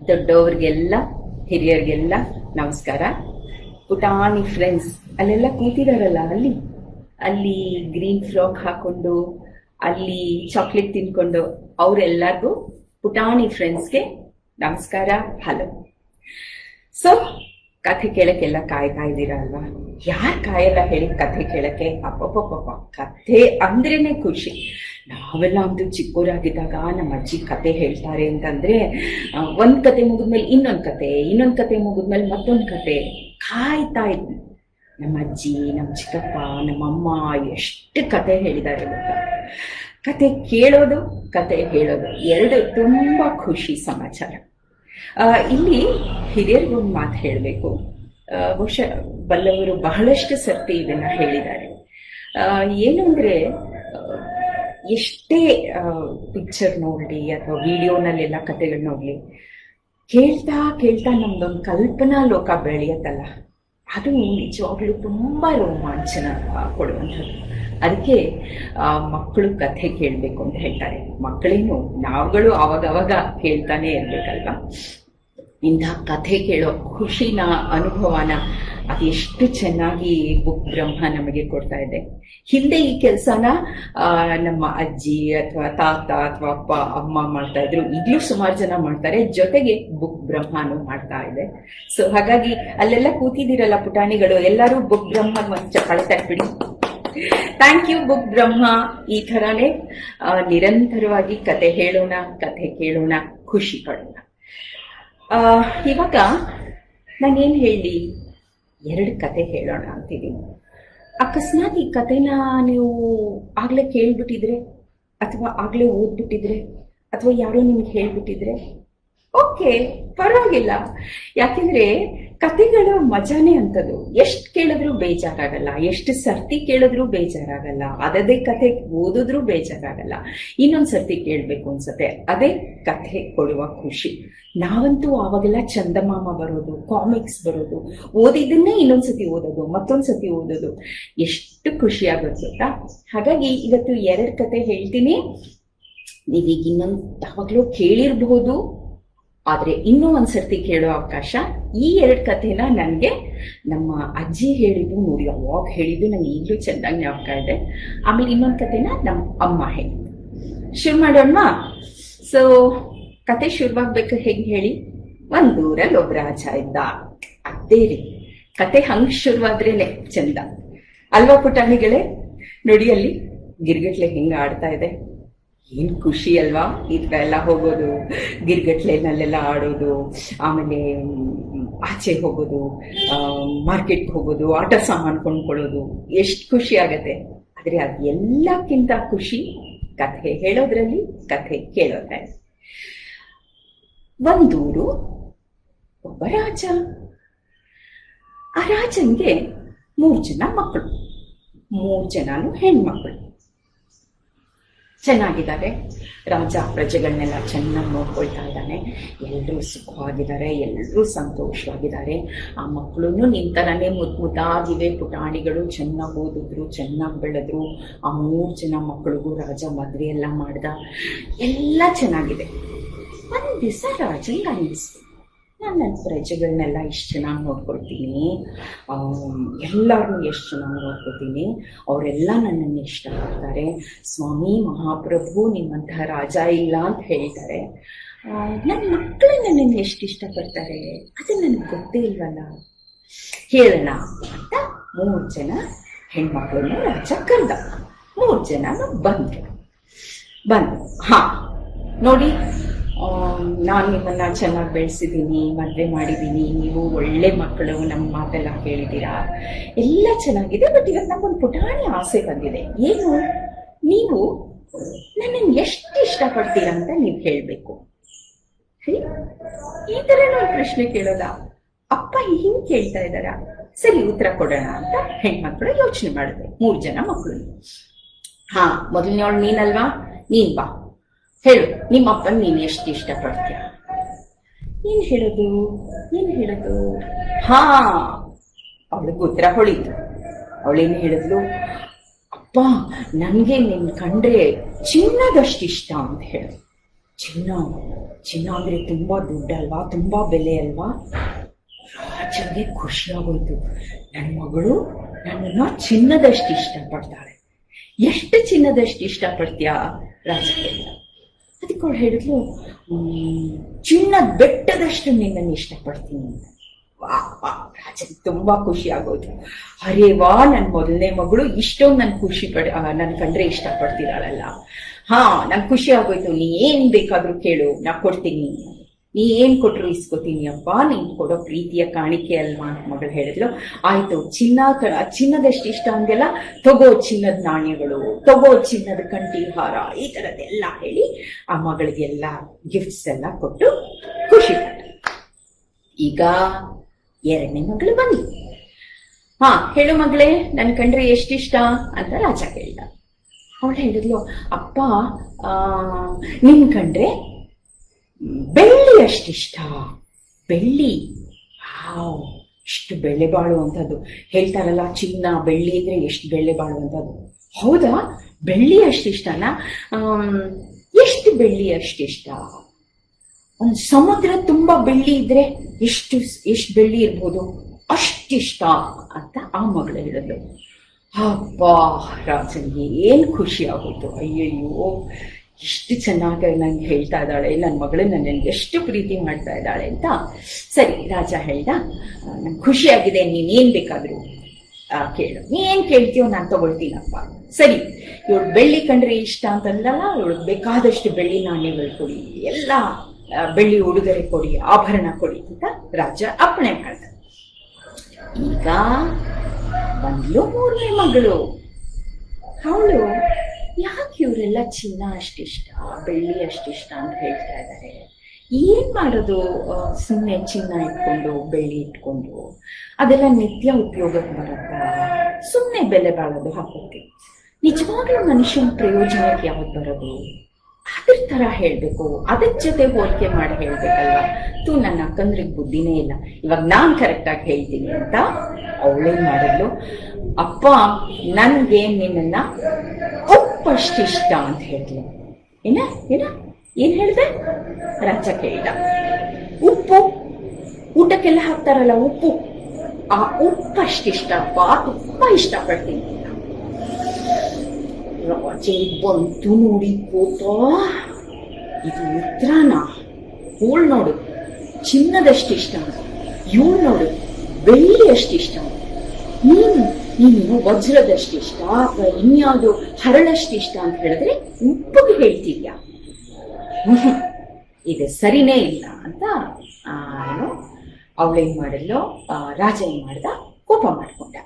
ದೊಡ್ಡವ್ರಿಗೆಲ್ಲ, ಹಿರಿಯರಿಗೆಲ್ಲ ನಮಸ್ಕಾರ. ಪುಟಾಣಿ ಫ್ರೆಂಡ್ಸ್ ಅಲ್ಲೆಲ್ಲ ಕೂತಿದಾರಲ್ಲ ಅಲ್ಲಿ? ಅಲ್ಲಿ ಗ್ರೀನ್ ಫ್ರಾಕ್ ಹಾಕೊಂಡು, ಅಲ್ಲಿ ಚಾಕ್ಲೇಟ್ ತಿನ್ಕೊಂಡು, ಅವರೆಲ್ಲರಿಗೂ ಪುಟಾಣಿ ಫ್ರೆಂಡ್ಸ್ಗೆ ನಮಸ್ಕಾರ ಹಲೋ ಸೊ ಕಥೆ ಕೇಳಕ್ಕೆಲ್ಲ ಕಾಯ್ತಾ ಇದ್ದೀರಾ ಅಲ್ವಾ ಯಾರ್ ಕಾಯಲ್ಲ ಹೇಳಿ ಕಥೆ ಕೇಳಕ್ಕೆ? ಅಪ್ಪಪ್ಪ ಕಥೆ ಅಂದ್ರೇನೆ ಖುಷಿ. ನಾವೆಲ್ಲ ಒಂದು ಚಿಕ್ಕೋರಾಗಿದ್ದಾಗ ನಮ್ಮ ಅಜ್ಜಿ ಕತೆ ಹೇಳ್ತಾರೆ ಅಂತಂದ್ರೆ ಒಂದ್ ಕತೆ ಮುಗಿದ್ಮೇಲೆ ಇನ್ನೊಂದ್ ಕತೆ ಇನ್ನೊಂದ್ ಕತೆ ಮುಗಿದ್ಮೇಲೆ ಮತ್ತೊಂದ್ ಕತೆ ಕಾಯ್ತಾ ಇದ್ವಿ. ನಮ್ಮ ಅಜ್ಜಿ, ನಮ್ಮ ಚಿಕ್ಕಪ್ಪ, ನಮ್ಮ ಅಮ್ಮ ಎಷ್ಟು ಕತೆ ಹೇಳಿದ್ದಾರೆ ಗೊತ್ತಾ? ಕತೆ ಕೇಳೋದು ಕತೆ ಹೇಳೋದು, ಎರಡು ತುಂಬಾ ಖುಷಿ ಸಮಾಚಾರ. ಇಲ್ಲಿ ಹಿರಿಯರಿಗೊಂದು ಮಾತು ಹೇಳಬೇಕು. ಬಹುಶಃ ಬಲ್ಲವರು ಬಹಳಷ್ಟು ಸರ್ತಿ ಇದನ್ನ ಹೇಳಿದ್ದಾರೆ. ಏನು ಅಂದ್ರೆ ಎಷ್ಟೇ ಪಿಕ್ಚರ್ ನೋಡ್ಲಿ ಅಥವಾ ವಿಡಿಯೋನಲ್ಲೆಲ್ಲ ಕತೆಗಳು ನೋಡ್ಲಿ, ಕೇಳ್ತಾ ಕೇಳ್ತಾ ನಮ್ದೊಂದು ಕಲ್ಪನಾ ಲೋಕ ಬೆಳೆಯತ್ತಲ್ಲ. ಅದು ನಿಜವಾಗ್ಲೂ ತುಂಬಾ ರೋಮಾಂಚನ ಕೊಡುವಂಥದ್ದು. ಅದಕ್ಕೆ ಮಕ್ಕಳು ಕಥೆ ಕೇಳಬೇಕು ಅಂತ ಹೇಳ್ತಾರೆ. ಮಕ್ಕಳೇನು ನಾವುಗಳು ಅವಾಗವಾಗ ಕೇಳ್ತಾನೆ ಇರ್ಬೇಕಲ್ವಾ? ಇಂತಹ ಕಥೆ ಕೇಳೋ ಖುಷಿನ, ಅನುಭವನ ಅದೆಷ್ಟು ಚೆನ್ನಾಗಿ ಬುಕ್ ಬ್ರಹ್ಮ ನಮಗೆ ಕೊಡ್ತಾ ಇದೆ. ಹಿಂದೆ ಈ ಕೆಲಸನ ನಮ್ಮ ಅಜ್ಜಿ ಅಥವಾ ತಾತ ಅಥವಾ ಅಪ್ಪ, ಅಮ್ಮ ಮಾಡ್ತಾ ಇದ್ರು. ಈಗಲೂ ಸುಮಾರು ಜನ ಮಾಡ್ತಾರೆ. ಜೊತೆಗೆ ಬುಕ್ ಬ್ರಹ್ಮನು ಮಾಡ್ತಾ ಇದೆ. ಸೊ ಹಾಗಾಗಿ ಅಲ್ಲೆಲ್ಲ ಕೂತಿದ್ದೀರಲ್ಲ ಪುಟಾಣಿಗಳು. ಎಲ್ಲರೂ ಬುಕ್ ಬ್ರಹ್ಮ ಚಪ್ಪಾಳೆ ತಟ್ಬಿಡಿ ಥ್ಯಾಂಕ್ ಯು ಬುಕ್ ಬ್ರಹ್ಮ ಈ ಥರನೇ ನಿರಂತರವಾಗಿ ಕತೆ ಹೇಳೋಣ, ಕತೆ ಕೇಳೋಣ, ಖುಷಿ ಪಡೋಣ. ಇವಾಗ ನಾನೇನ್ ಹೇಳಿ, ಎರಡು ಕತೆ ಹೇಳೋಣ ಅಂತಿದ್ದೀನಿ ಅಕಸ್ಮಾತ್ ಈ ಕತೆನ ನೀವು ಆಗ್ಲೇ ಕೇಳ್ಬಿಟ್ಟಿದ್ರೆ, ಅಥವಾ ಆಗ್ಲೇ ಓದ್ಬಿಟ್ಟಿದ್ರೆ, ಅಥವಾ ಯಾರೋ ನಿಮ್ಗೆ ಹೇಳ್ಬಿಟ್ಟಿದ್ರೆ, ಓಕೆ, ಪರವಾಗಿಲ್ಲ. ಯಾಕೆಂದ್ರೆ ಕತೆಗಳ ಮಜಾನೇ ಅಂತದು ಎಷ್ಟು ಕೇಳಿದ್ರು ಬೇಜಾರಾಗಲ್ಲ. ಎಷ್ಟು ಸರ್ತಿ ಕೇಳಿದ್ರು ಬೇಜಾರಾಗಲ್ಲ. ಅದದೇ ಕತೆ ಓದಿದ್ರು ಬೇಜಾರಾಗಲ್ಲ. ಇನ್ನೊಂದು ಸರ್ತಿ ಕೇಳ್ಬೇಕು ಅನ್ಸತ್ತೆ. ಅದೇ ಕಥೆ ಕೊಡುವ ಖುಷಿ. ನಾವಂತೂ ಆವಾಗೆಲ್ಲ ಚಂದಮಾಮ ಬರೋದು ಕಾಮಿಕ್ಸ್ ಬರೋದು, ಓದಿದ್ದನ್ನೇ ಇನ್ನೊಂದ್ಸತಿ ಓದೋದು ಮತ್ತೊಂದ್ಸತಿ ಓದೋದು. ಎಷ್ಟು ಖುಷಿ ಆಗುತ್ತೆ ಗೊತ್ತಾ? ಹಾಗಾಗಿ ಇವತ್ತು ಎರಡು ಕತೆ ಹೇಳ್ತೀನಿ. ನೀವೀಗ ಇನ್ನೊಂದು ಯಾವಾಗ್ಲೂ ಕೇಳಿರ್ಬಹುದು ಆದ್ರೆ ಇನ್ನೂ ಒಂದ್ಸರ್ತಿ ಕೇಳೋ ಅವಕಾಶ ಈ ಎರಡು ಕಥೆನ ನನಗೆ ನಮ್ಮ ಅಜ್ಜಿ ಹೇಳಿದ್ದು, ನೋಡಿ ಅವಾಗ ಹೇಳಿದ್ದು ನಂಗೆ ಈಗಲೂ ಚೆನ್ನಾಗಿ ಜ್ಞಾಪಕ ಇದೆ. ಆಮೇಲೆ ಇನ್ನೊಂದು ಕಥೆನ ನಮ್ಮ ಅಮ್ಮ ಹೇಳಿದ್ದು. ಶುರು ಮಾಡೋಣ? ಸೊ ಕತೆ ಶುರುವಾಗ್ಬೇಕು ಹೆಂಗ್ ಹೇಳಿ? ಒಂದೂರಲ್ಲಿ ಒಬ್ಬ ರಾಜ ಇದ್ದ ಅದೇ ರೀ. ಕತೆ ಹಂಗ್ ಶುರುವಾದ್ರೇನೆ ಚಂದ. ಅಲ್ವಾ ಪುಟಾಣಿಗಳೇ? ನುಡಿಯಲ್ಲಿ ಗಿರ್ಗಟ್ಲೆ ಹೆಂಗ ಆಡ್ತಾ ಇದೆ. ಏನ್ ಖುಷಿ ಅಲ್ವಾ? ಈ ಎಲ್ಲ ಹೋಗೋದು ಗಿರ್ಗಟ್ಲೆನಲ್ಲೆಲ್ಲ ಆಡೋದು, ಆಮೇಲೆ ಆಚೆ ಹೋಗೋದು ಮಾರ್ಕೆಟ್ಗೆ ಹೋಗೋದು, ಆಟ ಸಾಮಾನು ಕೊಂಡ್ಕೊಳ್ಳೋದು, ಎಷ್ಟು ಖುಷಿ ಆಗತ್ತೆ. ಆದ್ರೆ ಅದೆಲ್ಲಕ್ಕಿಂತ ಖುಷಿ ಕಥೆ ಹೇಳೋದ್ರಲ್ಲಿ, ಕಥೆ ಕೇಳೋದ್ರಲ್ಲಿ. ಒಂದೂರು, ಒಬ್ಬ ರಾಜ. ಆ ರಾಜನ್ಗೆ ಮೂರ್ ಜನ ಮಕ್ಕಳು ಮೂರು ಜನನು ಹೆಣ್ಮಕ್ಳು. ಚೆನ್ನಾಗಿದ್ದಾರೆ. ರಾಜ ಪ್ರಜೆಗಳನ್ನೆಲ್ಲ ಚೆನ್ನಾಗಿ ನೋಡ್ಕೊಳ್ತಾ ಇದ್ದಾನೆ. ಎಲ್ಲರೂ ಸುಖವಾಗಿದ್ದಾರೆ ಎಲ್ಲರೂ ಸಂತೋಷವಾಗಿದ್ದಾರೆ. ಆ ಮಕ್ಕಳು ನಿಂತರನೇ ಮುದ್ ಮುದ್ದಾಗಿವೆ. ಪುಟಾಣಿಗಳು ಚೆನ್ನಾಗಿ ಓದಿದ್ರು, ಚೆನ್ನಾಗಿ ಬೆಳೆದ್ರು. ಆ ಮೂರು ಜನ ಮಕ್ಕಳಿಗೂ ರಾಜ ಮದುವೆ ಎಲ್ಲ ಮಾಡ್ದ. ಎಲ್ಲ ಚೆನ್ನಾಗಿದೆ. ಒಂದು ದಿವಸ ರಾಜಂಗೆ ಅನ್ನಿಸ್ತು. ನಾನು ನನ್ನ ಪ್ರಜೆಗಳನ್ನೆಲ್ಲ ಇಷ್ಟು ಚೆನ್ನಾಗಿ ನೋಡ್ಕೊಳ್ತೀನಿ. ಎಲ್ಲರನ್ನೂ ಎಷ್ಟು ಚೆನ್ನಾಗಿ ನೋಡ್ಕೊಳ್ತೀನಿ. ಅವರೆಲ್ಲ ನನ್ನನ್ನು ಇಷ್ಟಪಡ್ತಾರೆ ಸ್ವಾಮಿ, ಮಹಾಪ್ರಭು, ನಿಮ್ಮಂತಹ ರಾಜ ಇಲ್ಲ ಅಂತ ಹೇಳ್ತಾರೆ. ನನ್ನ ಮಕ್ಕಳು ನನ್ನನ್ನು ಎಷ್ಟು ಇಷ್ಟಪಡ್ತಾರೆ? ಅದು ನನಗೆ ಗೊತ್ತೇ ಇಲ್ವಲ್ಲ. ಹೇಳೋಣ ಅಂತ ಮೂರು ಜನ ಹೆಣ್ಮಕ್ಳನ್ನ ರಾಜ ಕರೆದ. ಮೂರು ಜನ ಬಂದ್ರು. ಬಂದು ಹಾ, ನೋಡಿ. ನಾನು ನಿಮ್ಮನ್ನ ಚೆನ್ನಾಗಿ ಬೆಳೆಸಿದ್ದೀನಿ ಮದುವೆ ಮಾಡಿದ್ದೀನಿ ನೀವು ಒಳ್ಳೆ ಮಕ್ಕಳು ನಮ್ಮ ಮಾತೆಲ್ಲ ಕೇಳಿದ್ದೀರಾ? ಎಲ್ಲ ಚೆನ್ನಾಗಿದೆ ಬಟ್ ಇವತ್ತು ನಮಗೊಂದು ಪುಟಾಣಿ ಆಸೆ ಬಂದಿದೆ. ಏನು? ನೀವು ನನ್ನನ್ನು ಎಷ್ಟು ಇಷ್ಟಪಡ್ತೀರ ಅಂತ ನೀವು ಹೇಳಬೇಕು. ಈ ತರ ಒಂದು ಪ್ರಶ್ನೆ ಕೇಳೋದ? ಅಪ್ಪ ಹಿಂಗ್ ಕೇಳ್ತಾ ಇದ್ದಾರ? ಸರಿ, ಉತ್ತರ ಕೊಡೋಣ ಅಂತ ಹೆಣ್ಮಕ್ಳು ಯೋಚನೆ ಮಾಡಿದ್ರು ಮೂರು ಜನ ಮಕ್ಕಳು. ಹಾ ಮೊದಲನೇವಳು ನೀನಲ್ವಾ? ನೀನ್ ಬಾ. ಹೇಳು ನಿಮ್ಮಪ್ಪನ್ ನೀನ್ ಎಷ್ಟು ಇಷ್ಟಪಡ್ತೀಯ? ಏನ್ ಹೇಳೋದು? ಏನ್ ಹೇಳೋದು? ಹಾ ಅವಳಿಗೆ ಉತ್ತರ ಹೊಳಿತು. ಅವಳೇನು ಹೇಳಿದ್ಲು? ಅಪ್ಪ ನನ್ಗೆ ನಿನ್ ಕಂಡ್ರೆ ಚಿನ್ನದಷ್ಟು ಇಷ್ಟ ಅಂತ ಹೇಳು. ಚಿನ್ನ ಚಿನ್ನ ಅಂದ್ರೆ ತುಂಬಾ ದುಡ್ಡಲ್ವಾ? ತುಂಬಾ ಬೆಲೆ ಅಲ್ವಾ? ರಾಜಗೆ ಖುಷಿ ಆಗೋಯ್ತು ನನ್ನ ಮಗಳು ನನ್ನನ್ನ ಚಿನ್ನದಷ್ಟು ಇಷ್ಟಪಡ್ತಾಳೆ. ಎಷ್ಟು ಚಿನ್ನದಷ್ಟು ಇಷ್ಟಪಡ್ತೀಯ ರಾಜ ಅವಳು ಹೇಳಿದ್ಲು "ಹ್ಮ್, ಚಿನ್ನದ ಬೆಟ್ಟದಷ್ಟು ನಿನ್ನನ್ನು ಇಷ್ಟಪಡ್ತೀನಿ ವಾ ವಾ ರಾಜನ್ ತುಂಬಾ ಖುಷಿ ಆಗೋಯ್ತು. ಅರೇ ವಾ ನನ್ ಮೊದಲನೇ ಮಗಳು ಇಷ್ಟೊಂದು ನನ್ ಖುಷಿ ಪಡ ನನ್ ಕಂಡ್ರೆ ಇಷ್ಟಪಡ್ತಿದ್ದಾಳಲ್ಲ. ಹಾ ನಂಗೆ ಖುಷಿ ಆಗೋಯ್ತು. ನೀ ಏನ್ ಬೇಕಾದ್ರೂ ಕೇಳು ನಾ ಕೊಡ್ತೀನಿ. ನೀ ಏನ್ ಕೊಟ್ರು ಇಸ್ಕೋತೀನಿ ಅಪ್ಪ ನೀನ್ ಕೊಡೋ ಪ್ರೀತಿಯ ಕಾಣಿಕೆ ಅಲ್ವಾ ಅಂತ ಮಗಳು ಹೇಳಿದ್ಲು. ಆಯ್ತು, ಚಿನ್ನ ಚಿನ್ನದಷ್ಟು ಇಷ್ಟ ಹಂಗೆಲ್ಲ? ತಗೋ ಚಿನ್ನದ ನಾಣ್ಯಗಳು, ತಗೋ ಚಿನ್ನದ ಕಂಠಿ ಹಾರ ಈ ತರದ್ದೆಲ್ಲ ಹೇಳಿ ಆ ಮಗಳಿಗೆಲ್ಲ ಗಿಫ್ಟ್ಸ್ ಎಲ್ಲ ಕೊಟ್ಟು ಖುಷಿ ಈಗ ಎರಡನೇ ಮಗಳು ಬನ್ನಿ. ಹಾ, ಹೇಳು ಮಗಳೇ, ನನ್ ಕಂಡ್ರೆ ಎಷ್ಟಿಷ್ಟ ಅಂತ ರಾಜ ಕೇಳಿದ. ಅವಳು ಹೇಳಿದ್ಲು ಅಪ್ಪ ನಿನ್ ಕಂಡ್ರೆ ಬೆಳ್ಳಿ ಅಷ್ಟಿಷ್ಟ. ಬೆಳ್ಳಿ. ಹಾವ್ ಎಷ್ಟು ಬೆಲೆ ಬಾಳುವಂಥದ್ದು. ಹೇಳ್ತಾರಲ್ಲ, ಚಿನ್ನ, ಬೆಳ್ಳಿ ಅಂದ್ರೆ ಎಷ್ಟು ಬೆಲೆ ಬಾಳುವಂಥದ್ದು. ಹೌದಾ? ಬೆಳ್ಳಿ ಅಷ್ಟಿಷ್ಟನ? ಎಷ್ಟು ಬೆಳ್ಳಿ ಅಷ್ಟಿಷ್ಟ? ಒಂದು ಸಮುದ್ರ ತುಂಬಾ ಬೆಳ್ಳಿ ಇದ್ರೆ ಎಷ್ಟು ಎಷ್ಟು ಬೆಳ್ಳಿ ಇರ್ಬೋದು? ಅಷ್ಟಿಷ್ಟ ಅಂತ ಆ ಮಗಳು ಹೇಳಿದ್ಲು. ಅಪ್ಪ ರಾಜನ್ಗೆ ಏನು ಖುಷಿ ಆಗೋಯ್ತು. ಅಯ್ಯಯ್ಯೋ. ಎಷ್ಟು ಚೆನ್ನಾಗಿ ನಂಗೆ ಹೇಳ್ತಾ ಇದ್ದಾಳೆ ನನ್ನ ಮಗಳು ನನ್ನನ್ನು ಎಷ್ಟು ಪ್ರೀತಿ ಮಾಡ್ತಾ ಇದ್ದಾಳೆ ಅಂತ. ಸರಿ, ರಾಜ ಹೇಳ್ದ ನಂಗೆ ಖುಷಿಯಾಗಿದೆ ನೀನ್ ಬೇಕಾದರೂ ಕೇಳು. ನೀನ್ ಕೇಳ್ತೀಯೋ ನಾನು ತಗೊಳ್ತೀನಪ್ಪ. ಸರಿ ಇವಳು ಬೆಳ್ಳಿ ಕಂಡ್ರೆ ಇಷ್ಟ ಅಂತಂದಲ್ಲ ಇವಳು ಬೇಕಾದಷ್ಟು ಬೆಳ್ಳಿ ನಾಣ್ಯಗಳು ಕೊಡಿ, ಎಲ್ಲ ಬೆಳ್ಳಿ ಉಡುಗೊರೆ ಕೊಡಿ, ಆಭರಣ ಕೊಡಿ ಅಂತ ರಾಜ ಅಪ್ಪಣೆ ಮಾಡ್ದ. ಈಗ ಬಂದ್ಲು ಮೂರನೇ ಮಗಳು. ಅವಳು ಯಾಕೆ ಇವರೆಲ್ಲ ಚಿನ್ನ ಅಷ್ಟಿಷ್ಟ, ಬೆಳ್ಳಿ ಅಷ್ಟಿಷ್ಟ ಅಂತ ಹೇಳ್ತಾ ಇದ್ದಾರೆ ಏನ್ ಮಾಡೋದು ಸುಮ್ಮನೆ ಚಿನ್ನ ಇಟ್ಕೊಂಡು, ಬೆಳ್ಳಿ ಇಟ್ಕೊಂಡು? ಅದೆಲ್ಲ ನಿತ್ಯ ಉಪಯೋಗಕ್ಕೆ ಬರುತ್ತಾ? ಸುಮ್ಮನೆ ಬೆಲೆ ಬಾಳೋದು ಹಾಕೋಕೆ. ನಿಜವಾಗ್ಲೂ ಮನುಷ್ಯನ ಪ್ರಯೋಜನಕ್ಕೆ ಯಾವ್ದು ಬರೋದು? ಅದ್ರ ತರ ಹೇಳಬೇಕು. ಅದ್ರ ಜೊತೆ ಹೋಲಿಕೆ ಮಾಡಿ ಹೇಳ್ಬೇಕಲ್ವಾ? ತು ನನ್ನ ಅಕ್ಕಂದ್ರಿಗೆ ಬುದ್ಧಿನೇ ಇಲ್ಲ. ಇವಾಗ ನಾನ್ ಕರೆಕ್ಟಾಗಿ ಹೇಳ್ತೀನಿ ಅಂತ ಅವಳೇನು ಮಾಡಿದ್ಲು? ಅಪ್ಪ, ನನ್ಗೆ ನಿನ್ನನ್ನ ಉಪ್ಪಷ್ಟಿಷ್ಟ ಅಂತ ಹೇಳ್ತೀನಿ ಏನ ಏನ? ಏನ್ ಹೇಳಿದೆ? ರಾಜ ಕೇಳಿದ ಉಪ್ಪು, ಊಟಕ್ಕೆಲ್ಲ ಹಾಕ್ತಾರಲ್ಲ ಉಪ್ಪು. ಆ ಉಪ್ಪಷ್ಟಿಷ್ಟ ಅಪ್ಪ ತುಂಬಾ ಇಷ್ಟಪಡ್ತೀನಿ. ರಾಜೆ, ಬಂತು ನೋಡಿ ಕೋಪ ಇದು ಉತ್ತರಾನ ಹೋಳ್ ನೋಡು. ಚಿನ್ನದಷ್ಟಿಷ್ಟ. ಇವಳು ನೋಡು. ಬೆಳ್ಳಿ ಅಷ್ಟಿಷ್ಟ ನೀನು ನೀನು ವಜ್ರದಷ್ಟಿಷ್ಟ ಅಥವಾ ಇನ್ಯಾವುದೋ ಹರಳಷ್ಟಿಷ್ಟ ಅಂತ ಹೇಳಿದ್ರೆ ಉಪ್ಪಿಗೆ ಹೇಳ್ತೀಯ? ಇದು ಸರಿನೇ ಇಲ್ಲ ಅಂತ ಏನು ಅವಳೇನ್ ಮಾಡಲ್ಲೋ ರಾಜ ಏನ್ ಮಾಡ್ದ? ಕೋಪ ಮಾಡ್ಕೊಂಡ.